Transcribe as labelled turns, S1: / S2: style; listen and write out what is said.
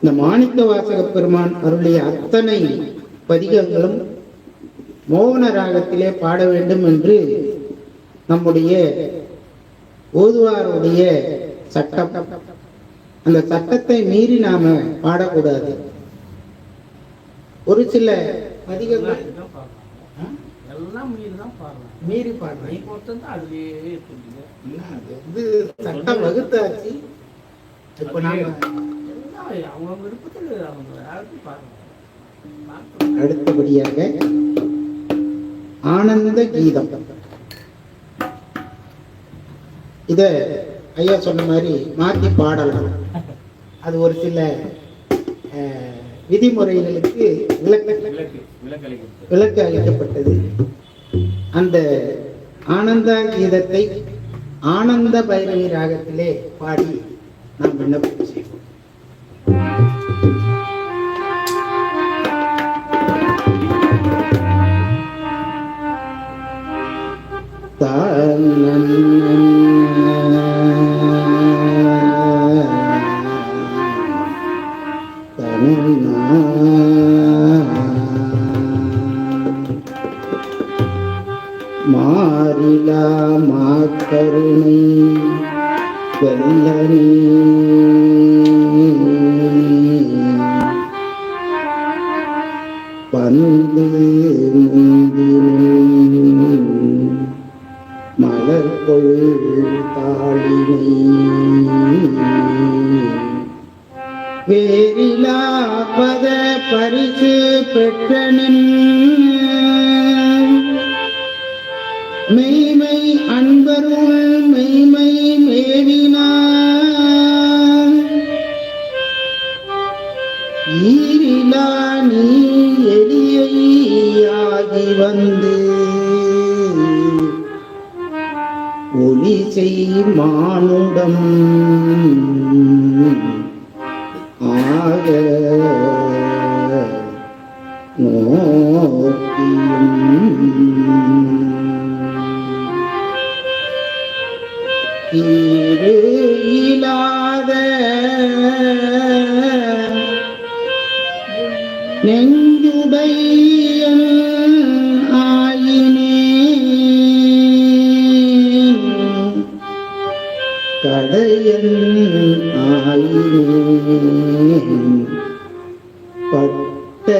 S1: இந்த மாணிக்க வாசக பெருமான் அருளிய அத்தனை பதிகங்களும் மோகன ராகத்திலே பாட வேண்டும் என்று நம்முடைய ஓதுவாருடைய சட்டம். அந்த சட்டத்தை மீறி நாம பாடக்கூடாது. ஒரு சில பதிகங்கள்
S2: எல்லாம் மீறி தான் பாடலாம்
S1: மீறி பாடுறேன்
S2: இருக்குங்க
S1: சட்டம் வகுத்தாச்சு. இப்ப நாம
S2: அவங்க விருப்பத்தில் அவங்க யாருக்கும்
S1: அடுத்தபடியாக ஆனந்த கீதம். இத ஐயா சொன்ன மாதிரி மாத்தி பாடலாம். அது ஒரு சில விதிமுறைகளுக்கு விலக்கு
S2: விளக்கு
S1: அளிக்கப்பட்டது. அந்த ஆனந்த கீதத்தை ஆனந்த பைரவி ராகத்திலே பாடி நாம் விண்ணப்பம் செய்வோம். மாறிலா மாக்கருணை வெல்லனே வந்து முந்தினும் மலர் கொள் தாளினை வேறிலாபத பரிசு பெற்றனின். மெய்மை அன்பருள் மெய்மை ஒளி மானுடம் ஆக நோக்கியும் ஈடு இல்லாத நெஞ்சுடை പട്ടേ